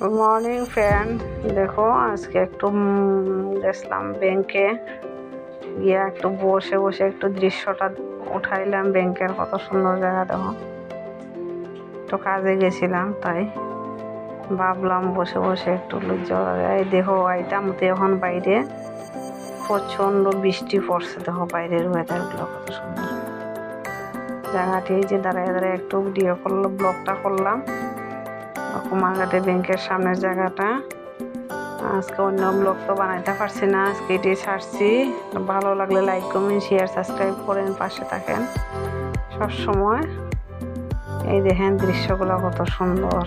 Good morning friend দেখো, আজকে একটু গেছিলাম ব্যাংকে গিয়ে একটু বসে বসে একটু দৃশ্যটা উঠাইলাম ব্যাংকের কত সুন্দর জায়গা, দেখো। একটু কাজে গেছিলাম, তাই। ভাবলাম বসে বসে একটু এই দেখো আইতাম তো এখন বাইরে। প্রচণ্ড বৃষ্টি পড়ছে, দেখো, বাইরের ওয়েদারগুলো কত সুন্দর। জায়গাটি যে দাঁড়ায় দাঁড়ায় একটু ভিডিও করল ব্লগটা করলাম। কুমারঘাটে ব্যাংকের সামনের জায়গাটা। আজকে অন্য ব্লগ তো বানাইতে পারছি না, আজকে এটি ছাড়ছি। ভালো লাগলে লাইক কমেন্ট শেয়ার সাবস্ক্রাইব করেন, পাশে থাকেন। সব সময়। এই দেখেন দৃশ্যগুলো কত সুন্দর।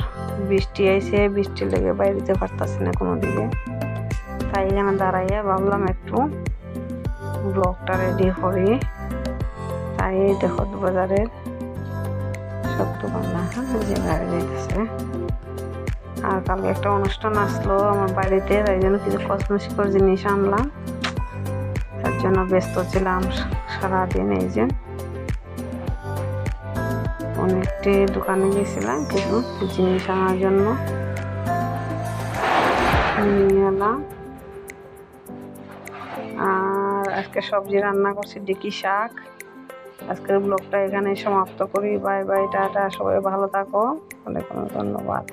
বৃষ্টি আইছে, বৃষ্টি লেগে বাইরেতে পারতাছি না কোনো দিকে তাই এখানে দাঁড়াইয়া ভাবলাম একটু ব্লগটা রেডি করি। তাই দেখো বাজারের সব দোকানদার হ্যাঁ যে গাড়ি দিতেছে আর কালকে একটা অনুষ্ঠান আসলো আমার বাড়িতে, তাই জন্য কিছু কসমেটিকের জিনিস আনলাম। তার জন্য ব্যস্ত ছিলাম সারাদিন, এই যে। অনেকটি দোকানে গেছিলাম কিছু জিনিস আনার জন্য। নিয়ে এলাম। আর আজকে সবজি রান্না করছি ডিকি শাক। আজকের ব্লগটা এখানে সমাপ্ত করি। বাই বাই, টাটা, সবাই ভালো থাকো। অনেক অনেক ধন্যবাদ।